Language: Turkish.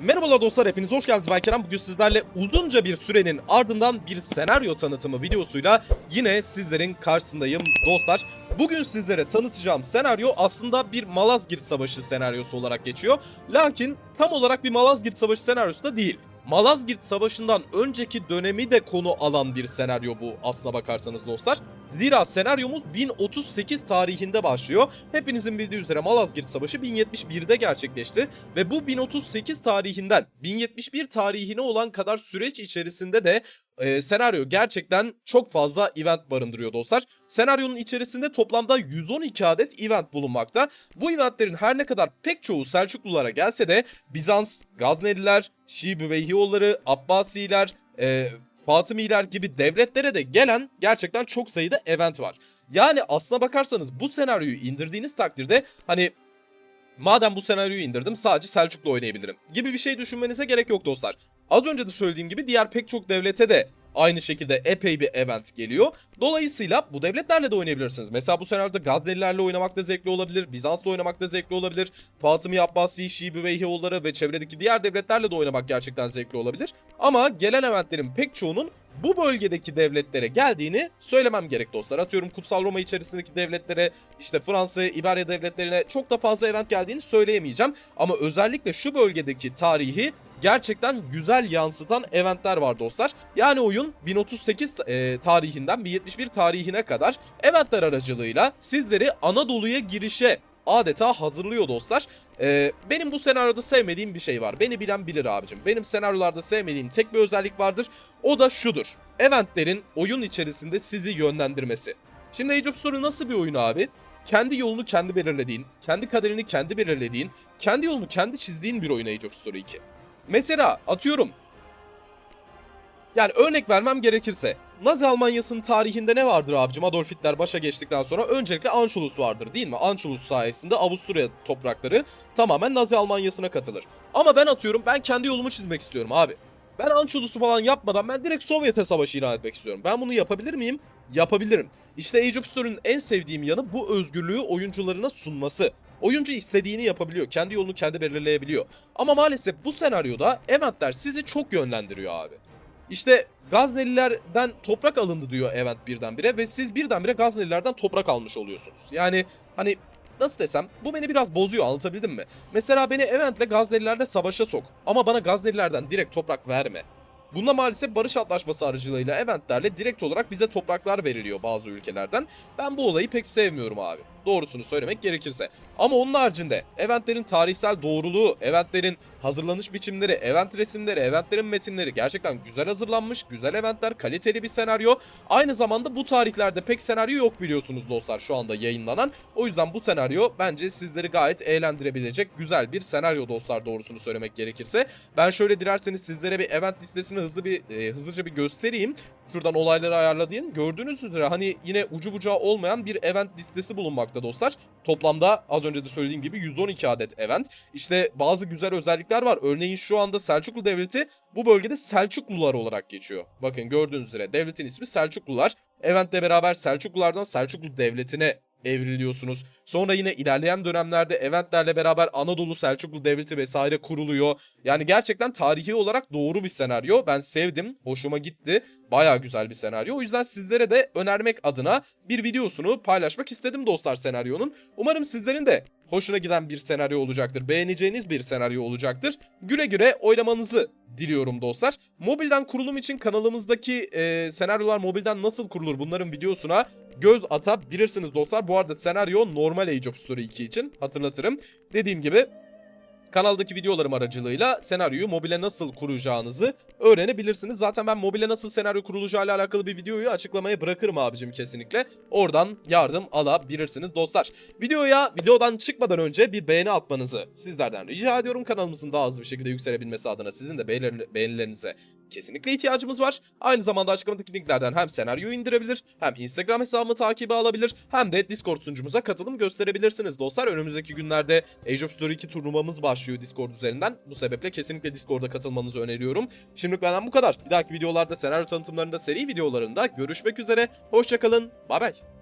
Merhabalar dostlar hepiniz hoş geldiniz ben Kerem. Bugün sizlerle uzunca bir sürenin ardından bir senaryo tanıtımı videosuyla yine sizlerin karşısındayım dostlar. Bugün sizlere tanıtacağım senaryo aslında bir Malazgirt Savaşı senaryosu olarak geçiyor. Lakin tam olarak bir Malazgirt Savaşı senaryosu da değil. Malazgirt Savaşı'ndan önceki dönemi de konu alan bir senaryo bu aslına bakarsanız dostlar. Zira senaryomuz 1038 tarihinde başlıyor. Hepinizin bildiği üzere Malazgirt Savaşı 1071'de gerçekleşti ve bu 1038 tarihinden 1071 tarihine olan kadar süreç içerisinde de e, senaryo gerçekten çok fazla event barındırıyor dostlar. Senaryonun içerisinde toplamda 112 adet event bulunmakta. Bu eventlerin her ne kadar pek çoğu Selçuklulara gelse de Bizans, Gazneliler, Şii Büveyhioğulları, Abbasiler, e, Fatımiler gibi devletlere de gelen gerçekten çok sayıda event var. Yani aslına bakarsanız bu senaryoyu indirdiğiniz takdirde hani madem bu senaryoyu indirdim sadece Selçuklu oynayabilirim gibi bir şey düşünmenize gerek yok dostlar. Az önce de söylediğim gibi diğer pek çok devlete de aynı şekilde epey bir event geliyor. Dolayısıyla bu devletlerle de oynayabilirsiniz. Mesela bu senaryoda Gaznelilerle oynamak da zevkli olabilir. Bizans'la oynamak da zevkli olabilir. Fatımi Abbasi, Şii Büveyhioğulları ve çevredeki diğer devletlerle de oynamak gerçekten zevkli olabilir. Ama gelen eventlerin pek çoğunun bu bölgedeki devletlere geldiğini söylemem gerek dostlar. Atıyorum Kutsal Roma içerisindeki devletlere, işte Fransa, İberya devletlerine çok da fazla event geldiğini söyleyemeyeceğim. Ama özellikle şu bölgedeki tarihi gerçekten güzel yansıtan eventler var dostlar. Yani oyun 1038 e, tarihinden 1071 tarihine kadar eventler aracılığıyla sizleri Anadolu'ya girişe adeta hazırlıyor dostlar. Ee, benim bu senaryoda sevmediğim bir şey var. Beni bilen bilir abicim. Benim senaryolarda sevmediğim tek bir özellik vardır. O da şudur. Eventlerin oyun içerisinde sizi yönlendirmesi. Şimdi Age of Story nasıl bir oyun abi? Kendi yolunu kendi belirlediğin, kendi kaderini kendi belirlediğin, kendi yolunu kendi çizdiğin bir oyun Age of Story 2. Mesela atıyorum yani örnek vermem gerekirse Nazi Almanyası'nın tarihinde ne vardır abicim Adolf Hitler başa geçtikten sonra öncelikle Anschluss vardır değil mi? Anschluss sayesinde Avusturya toprakları tamamen Nazi Almanyası'na katılır. Ama ben atıyorum ben kendi yolumu çizmek istiyorum abi. Ben Anschluss'u falan yapmadan ben direkt Sovyet'e savaşı ilan etmek istiyorum. Ben bunu yapabilir miyim? Yapabilirim. İşte Age of Story'nin en sevdiğim yanı bu özgürlüğü oyuncularına sunması. Oyuncu istediğini yapabiliyor. Kendi yolunu kendi belirleyebiliyor. Ama maalesef bu senaryoda eventler sizi çok yönlendiriyor abi. İşte Gaznelilerden toprak alındı diyor event birdenbire ve siz birdenbire Gaznelilerden toprak almış oluyorsunuz. Yani hani nasıl desem bu beni biraz bozuyor anlatabildim mi? Mesela beni eventle Gaznelilerle savaşa sok ama bana Gaznelilerden direkt toprak verme. Bunda maalesef barış antlaşması aracılığıyla eventlerle direkt olarak bize topraklar veriliyor bazı ülkelerden. Ben bu olayı pek sevmiyorum abi. Doğrusunu söylemek gerekirse. Ama onun haricinde eventlerin tarihsel doğruluğu, eventlerin hazırlanış biçimleri, event resimleri, eventlerin metinleri gerçekten güzel hazırlanmış, güzel eventler, kaliteli bir senaryo. Aynı zamanda bu tarihlerde pek senaryo yok biliyorsunuz dostlar şu anda yayınlanan. O yüzden bu senaryo bence sizleri gayet eğlendirebilecek güzel bir senaryo dostlar doğrusunu söylemek gerekirse. Ben şöyle dilerseniz sizlere bir event listesini hızlı bir e, hızlıca bir göstereyim. Şuradan olayları ayarladığım. Gördüğünüz üzere hani yine ucu bucağı olmayan bir event listesi bulunmakta dostlar. Toplamda az önce de söylediğim gibi 112 adet event. İşte bazı güzel özellikler var. Örneğin şu anda Selçuklu Devleti bu bölgede Selçuklular olarak geçiyor. Bakın gördüğünüz üzere devletin ismi Selçuklular. Eventle beraber Selçuklulardan Selçuklu Devleti'ne evriliyorsunuz. Sonra yine ilerleyen dönemlerde eventlerle beraber Anadolu Selçuklu Devleti vesaire kuruluyor. Yani gerçekten tarihi olarak doğru bir senaryo. Ben sevdim, hoşuma gitti. Baya güzel bir senaryo. O yüzden sizlere de önermek adına bir videosunu paylaşmak istedim dostlar senaryonun. Umarım sizlerin de hoşuna giden bir senaryo olacaktır. Beğeneceğiniz bir senaryo olacaktır. Güle güle oynamanızı diliyorum dostlar. Mobilden kurulum için kanalımızdaki e, senaryolar mobilden nasıl kurulur bunların videosuna göz atabilirsiniz dostlar. Bu arada senaryo normal Age of Story 2 için hatırlatırım. Dediğim gibi kanaldaki videolarım aracılığıyla senaryoyu mobile nasıl kuracağınızı öğrenebilirsiniz. Zaten ben mobile nasıl senaryo kurulacağıyla alakalı bir videoyu açıklamaya bırakırım abicim kesinlikle. Oradan yardım alabilirsiniz dostlar. Videoya videodan çıkmadan önce bir beğeni atmanızı sizlerden rica ediyorum. Kanalımızın daha hızlı bir şekilde yükselebilmesi adına sizin de beğenilerini- beğenilerinize kesinlikle ihtiyacımız var. Aynı zamanda açıklamadaki linklerden hem senaryoyu indirebilir, hem Instagram hesabımı takibe alabilir, hem de Discord sunucumuza katılım gösterebilirsiniz dostlar. Önümüzdeki günlerde Age of Story 2 turnuvamız başlıyor Discord üzerinden. Bu sebeple kesinlikle Discord'a katılmanızı öneriyorum. Şimdilik benden bu kadar. Bir dahaki videolarda senaryo tanıtımlarında, seri videolarında görüşmek üzere. Hoşçakalın. Bay bay.